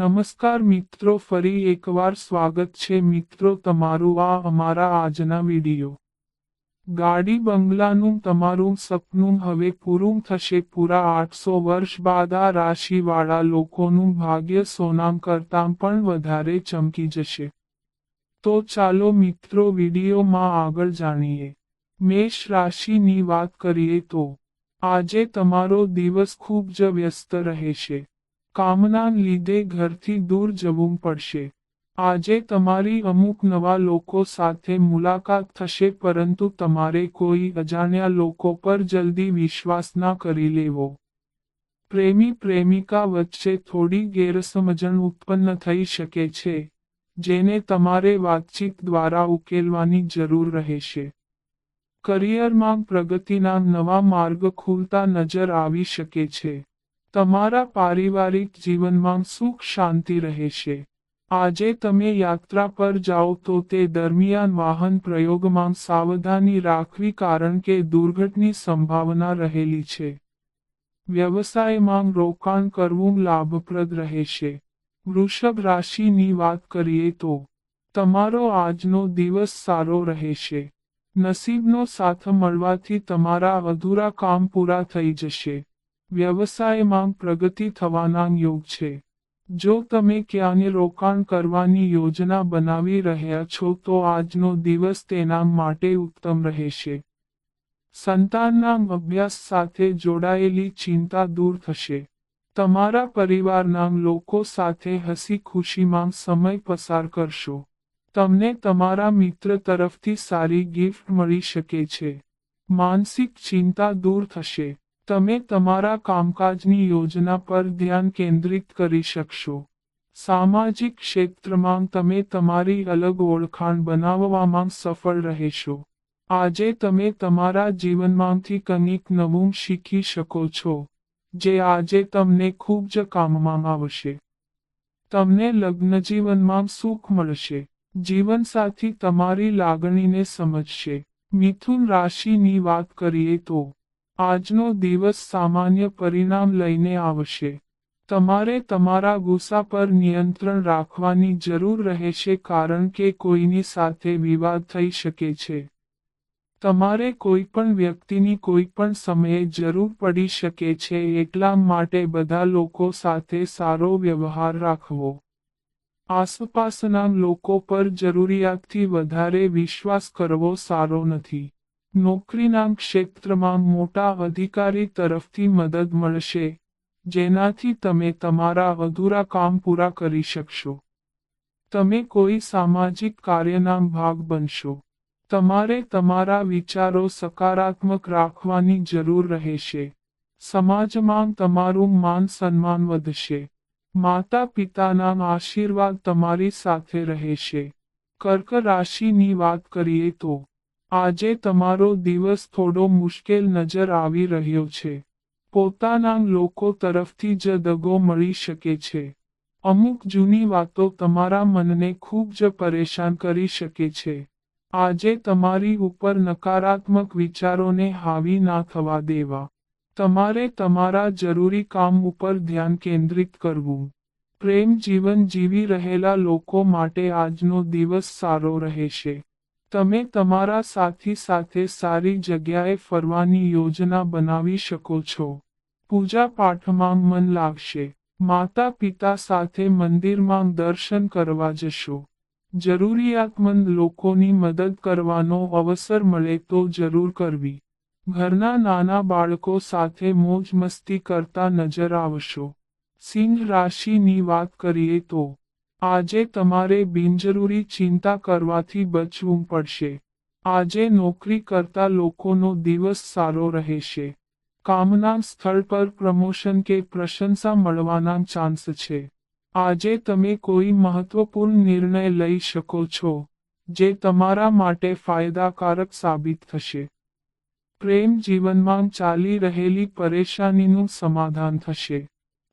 નમસ્કાર મિત્રો, ફરી એકવાર સ્વાગત છે મિત્રો તમારું આ અમારા આજના વીડિયો. ગાડી બંગલાનું તમારું સપનું હવે પૂરું થશે. પૂરા આઠસો વર્ષ બાદ આ રાશિવાળા લોકોનું ભાગ્ય સોનામ કરતાં પણ વધારે ચમકી જશે. તો ચાલો મિત્રો વિડીયોમાં આગળ જાણીએ. મેષ રાશિની વાત કરીએ તો આજે તમારો દિવસ ખૂબ જ વ્યસ્ત રહેશે. કામના લીધે ઘરથી દૂર જવું પડશે. આજે તમારી અમુક નવા લોકો સાથે મુલાકાત થશે પરંતુ તમારે કોઈ અજાણ્યા લોકો પર જલ્દી વિશ્વાસ ના કરી લેવો. પ્રેમી પ્રેમિકા વચ્ચે થોડી ગેરસમજણ ઉત્પન્ન થઈ શકે છે, જેને તમારે વાતચીત દ્વારા ઉકેલવાની જરૂર રહેશે. કરિયરમાં પ્રગતિના નવા માર્ગ ખુલતા નજર આવી શકે છે. તમારા પારિવારિક જીવનમાં સુખ શાંતિ રહેશે. આજે તમે યાત્રા પર જાઓ તો તે દરમિયાન વાહન પ્રયોગમાં સાવધાની રાખવી કારણ કે દુર્ઘટની સંભાવના રહેલી છે. વ્યવસાયમાં રોકાણ કરવું લાભપ્રદ રહેશે. વૃષભ રાશિની વાત કરીએ તો, તમારો આજનો દિવસ સારો રહેશે. નસીબનો સાથ મળવાથી તમારા અધૂરા કામ પૂરા થઈ જશે. વ્યવસાયમાં પ્રગતિ થવાના યોગ છે. જો તમે ક્યાંને રોકાણ કરવાની યોજના બનાવી રહ્યા છો તો આજનો દિવસ તેના માટે ઉત્તમ રહેશે. સંતાનના અભ્યાસ સાથે જોડાયેલી ચિંતા દૂર થશે. તમારા પરિવારના લોકો સાથે હસી ખુશીમાં સમય પસાર કરશો. તમને તમારા મિત્ર તરફથી સારી ગિફ્ટ મળી શકે છે. માનસિક ચિંતા દૂર થશે. તમે તમારા કામકાજની યોજના પર ધ્યાન કેન્દ્રિત કરી શકશો. સામાજિક ક્ષેત્રમાં તમે તમારી અલગ ઓળખાણ બનાવવામાં સફળ રહેશો. આજે તમે તમારા જીવનમાંથી કંઈક નવું શીખી શકો છો, જે આજે તમને ખૂબ જ કામમાં આવશે. તમને લગ્નજીવનમાં સુખ મળશે. જીવનસાથી તમારી લાગણીને સમજશે. મિથુન રાશિની વાત કરીએ તો આજનો દિવસ સામાન્ય પરિણામ લઈને આવશે. તમારે તમારા ગુસ્સા પર નિયંત્રણ રાખવાની જરૂર રહેશે કારણ કે કોઈની સાથે વિવાદ થઈ શકે છે. તમારે કોઈ પણ વ્યક્તિની કોઈ પણ સમયે જરૂર પડી શકે છે એટલા માટે બધા લોકો સાથે સારો વ્યવહાર રાખવો. આસપાસના લોકો પર જરૂરિયાતથી વધારે વિશ્વાસ કરવો સારો નથી. નોકરીના ક્ષેત્રમાં મોટા અધિકારી તરફથી મદદ મળશે, જેનાથી તમે તમારા અધૂરા કામ પૂરા કરી શકશો. તમે કોઈ સામાજિક કાર્યના ભાગ બનશો. તમારે તમારા વિચારો સકારાત્મક રાખવાની જરૂર રહેશે. સમાજમાં તમારું માન સન્માન વધશે. માતા પિતાના આશીર્વાદ તમારી સાથે રહેશે. કર્ક રાશિની વાત કરીએ તો આજે તમારો દિવસ થોડો મુશ્કેલ નજર આવી રહ્યો છે. પોતાના લોકો તરફથી જ દગો મળી શકે છે. અમુક જૂની વાતો તમારા મનને ખૂબ જ પરેશાન કરી શકે છે. આજે તમારી ઉપર નકારાત્મક વિચારોને હાવી ના થવા દેવા. તમારે તમારા જરૂરી કામ ઉપર ધ્યાન કેન્દ્રિત કરવું. પ્રેમ જીવન જીવી રહેલા લોકો માટે આજનો દિવસ સારો રહેશે. તમે તમારા સાથી સાથે સારી જગ્યાએ ફરવાની યોજના બનાવી શકો છો. પૂજા પાઠમાં મન લાગશે. માતા પિતા સાથે મંદિરમાં દર્શન કરવા જશો. જરૂરિયાતમંદ લોકોની મદદ કરવાનો અવસર મળે તો જરૂર કરવી. ઘરના નાના બાળકો સાથે મોજ મસ્તી કરતા નજર આવશો. સિંહ રાશિની વાત કરીએ તો આજે તમારે બિનજરૂરી ચિંતા કરવાથી બચવું પડશે. આજે નોકરી કરતા લોકોનો દિવસ સારો રહેશે. કામના સ્થળ પર પ્રમોશન કે પ્રશંસા મળવાના ચાન્સ છે. આજે તમે કોઈ મહત્વપૂર્ણ નિર્ણય લઈ શકો છો, જે તમારા માટે ફાયદાકારક સાબિત થશે. પ્રેમ જીવનમાં ચાલી રહેલી પરેશાનીનું સમાધાન થશે.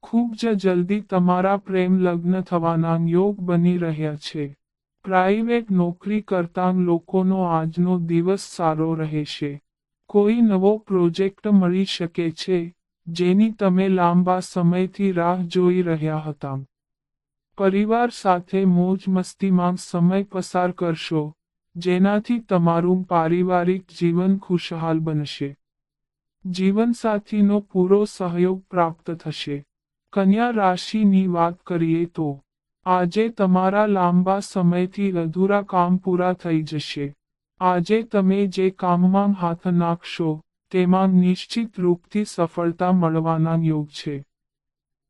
ખૂબ જ જલ્દી તમારા પ્રેમ લગ્ન થવાના યોગ બની રહ્યા છે. પ્રાઇવેટ નોકરી કરતા લોકોનો આજનો દિવસ સારો રહેશે. કોઈ નવો પ્રોજેક્ટ મળી શકે છે, જેની તમે લાંબા સમયથી રાહ જોઈ રહ્યા હતા. પરિવાર સાથે મોજ મસ્તીમાં સમય પસાર કરશો, જેનાથી તમારું પારિવારિક જીવન ખુશહાલ બનશે. જીવનસાથીનો પૂરો સહયોગ પ્રાપ્ત થશે. કન્યા રાશિની વાત કરીએ તો, આજે તમારા લાંબા સમયથી અધૂરા કામ પૂરા થઈ જશે. આજે તમે જે કામમાં હાથ નાખશો, તેમાં નિશ્ચિત રૂપથી સફળતા મળવાના યોગ છે.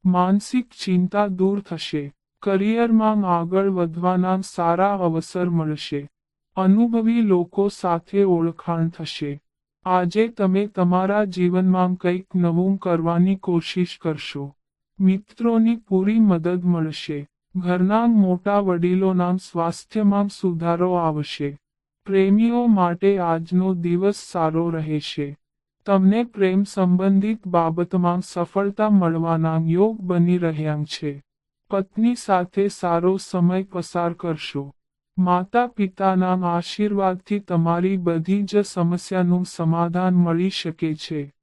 માનસિક ચિંતા દૂર થશે. કરિયરમાં આગળ વધવાના સારા અવસર મળશે. અનુભવી લોકો સાથે ઓળખાણ થશે. આજે તમે તમારા જીવનમાં કંઈક નવું કરવાની કોશિશ કરશો. મિત્રોની પૂરી મદદ મળશે. ઘરના મોટા વડીલોના સ્વાસ્થ્યમાં સુધારો આવશે. પ્રેમીઓ માટે આજનો દિવસ સારો રહેશે. તમને પ્રેમ સંબંધિત બાબતમાં સફળતા મળવાના યોગ બની રહ્યા છે. પત્ની સાથે સારો સમય પસાર કરશો. માતા પિતાના આશીર્વાદથી તમારી બધી જ સમસ્યાનું સમાધાન મળી શકે છે.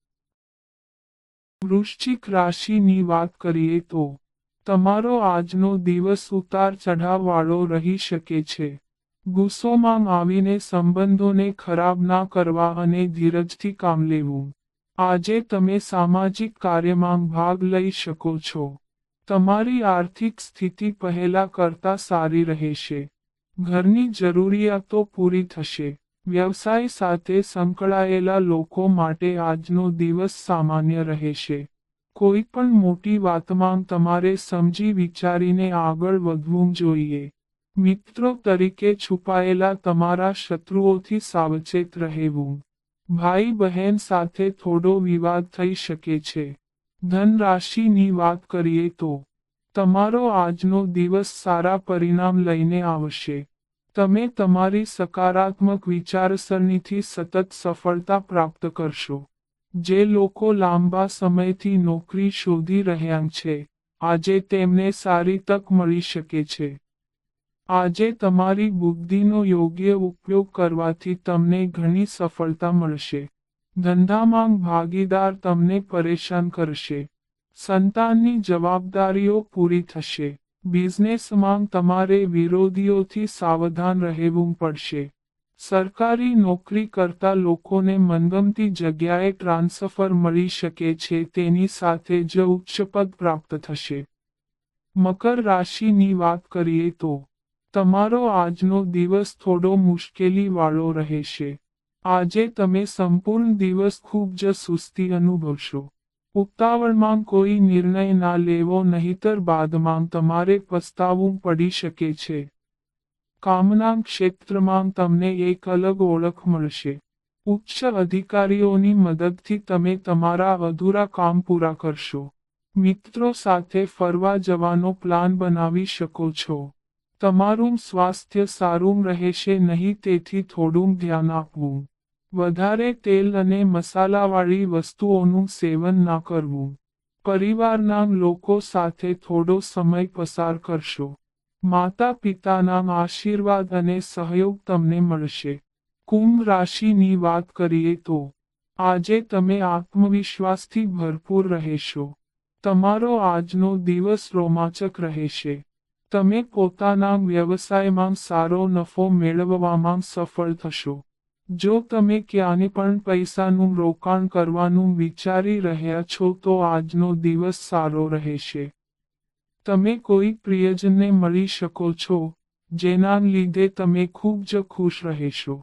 વૃશ્ચિક રાશિની વાત કરીએ તો, તમારો આજનો દિવસ ઉતાર ચઢાવવાળો રહી શકે છે. ગુસ્સોમાં આવીને સંબંધોને ખરાબ ના કરવા અને ધીરજથી કામ લેવું. આજે તમે સામાજિક કાર્યમાં ભાગ લઈ શકો છો. તમારી આર્થિક સ્થિતિ પહેલા કરતા સારી રહેશે. ઘરની જરૂરિયાતો પૂરી થશે. વ્યવસાય સાથે સંકળાયેલા લોકો માટે આજનો દિવસ સામાન્ય રહેશે. કોઈ પણ મોટી વાતમાં તમારે સમજી વિચારીને આગળ વધવું જોઈએ. મિત્રો તરીકે છુપાયેલા તમારા શત્રુઓથી સાવચેત રહેવું. ભાઈ બહેન સાથે થોડો વિવાદ થઈ શકે છે. ધનરાશિની વાત કરીએ તો, તમારો આજનો દિવસ સારા પરિણામ લઈને આવશે. તમે તમારી સકારાત્મક વિચારસરણીથી સતત સફળતા પ્રાપ્ત કરશો. જે લોકો લાંબા સમયથી નોકરી શોધી રહ્યા છે, આજે તેમને સારી તક મળી શકે છે. આજે તમારી બુદ્ધિનો યોગ્ય ઉપયોગ કરવાથી તમને ઘણી સફળતા મળશે. ધંધામાં ભાગીદાર તમને પરેશાન કરશે. સંતાનની જવાબદારીઓ પૂરી થશે. બિઝનેસમાં તમારે વિરોધીઓથી સાવધાન રહેવું પડશે. સરકારી નોકરી કરતા લોકોને મનગમતી જગ્યાએ ટ્રાન્સફર મળી શકે છે, તેની સાથે જ ઉચ્ચ પદ પ્રાપ્ત થશે. મકર રાશિની વાત કરીએ તો, તમારો આજનો દિવસ થોડો મુશ્કેલીવાળો રહેશે. આજે તમે સંપૂર્ણ દિવસ ખૂબ જ સુસ્તી અનુભવશો. ઉતાવળમાં કોઈ નિર્ણય ના લેવો નહીતર બાદમાં તમારે પસ્તાવું પડી શકે છે. કામના ક્ષેત્રમાં તમને એક અલગ ઓળખ મળશે. ઉચ્ચ અધિકારીઓની મદદથી તમે તમારા અધૂરા કામ પૂરા કરશો. મિત્રો સાથે ફરવા જવાનો પ્લાન બનાવી શકો છો. તમારું સ્વાસ્થ્ય સારું રહેશે નહીં તેથી થોડું ધ્યાન આપવું. વધારે તેલ અને મસાલાવાળી વસ્તુઓનું સેવન ના કરવું. પરિવારના લોકો સાથે થોડો સમય પસાર કરશો. માતા પિતાના આશીર્વાદ અને સહયોગ તમને મળશે. કુંભ રાશિની વાત કરીએ તો, આજે તમે આત્મવિશ્વાસથી ભરપૂર રહેશો. તમારો આજનો દિવસ રોમાંચક રહેશે. તમે પોતાના વ્યવસાયમાં સારો નફો મેળવવામાં સફળ થશો. જો તમે ક્યાંને પણ પૈસાનું રોકાણ કરવાનું વિચારી રહ્યા છો તો આજનો દિવસ સારો રહેશે. તમે કોઈ પ્રિયજનને મળી શકો છો, જેના લીધે તમે ખૂબ જ ખુશ રહેશો.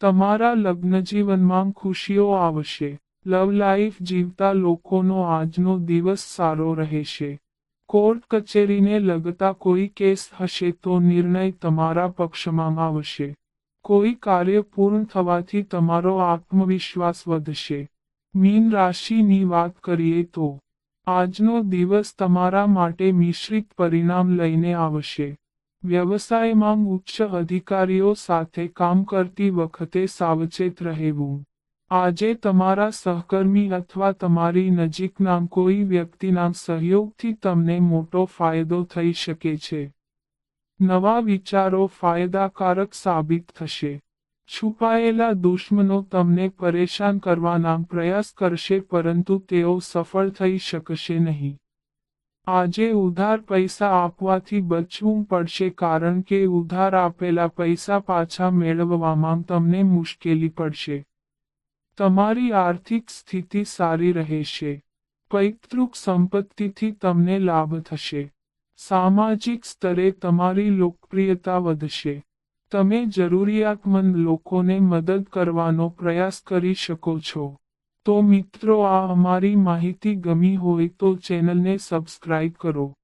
તમારા લગ્નજીવનમાં ખુશીઓ આવશે. લવ લાઈફ જીવતા લોકોનો આજનો દિવસ સારો રહેશે. કોર્ટ કચેરીને લગતા કોઈ કેસ હશે તો નિર્ણય તમારા પક્ષમાં આવશે. કોઈ કાર્ય પૂર્ણ થવાથી તમારો આત્મવિશ્વાસ વધશે. મીન રાશિની વાત કરીએ તો, આજનો દિવસ તમારા માટે મિશ્રિત પરિણામ લઈને આવશે. વ્યવસાયમાં ઉચ્ચ અધિકારીઓ સાથે કામ કરતી વખતે સાવચેત રહેવું. આજે તમારા સહકર્મી અથવા તમારી નજીકના કોઈ વ્યક્તિના સહયોગથી તમને મોટો ફાયદો થઈ શકે છે. નવા વિચારો ફાયદાકારક સાબિત થશે. છુપાયેલા દુશ્મનો તમને પરેશાન કરવાના પ્રયાસ કરશે, પરંતુ તેઓ સફળ થઈ શકશે નહીં. આજે ઉધાર પૈસા આપવાથી બચવું પડશે, કારણ કે ઉધાર આપેલા પૈસા પાછા મેળવવામાં તમને મુશ્કેલી પડશે. તમારી આર્થિક સ્થિતિ સારી રહેશે. પૈતૃક સંપત્તિથી તમને લાભ થશે. સામાજિક સ્તરે તમારી લોકપ્રિયતા વધશે. તમે જરૂરિયાતમંદ લોકોને મદદ કરવાનો પ્રયાસ કરી શકો છો. તો મિત્રો, આ અમારી માહિતી ગમી હોય તો ચેનલને સબસ્ક્રાઇબ કરો.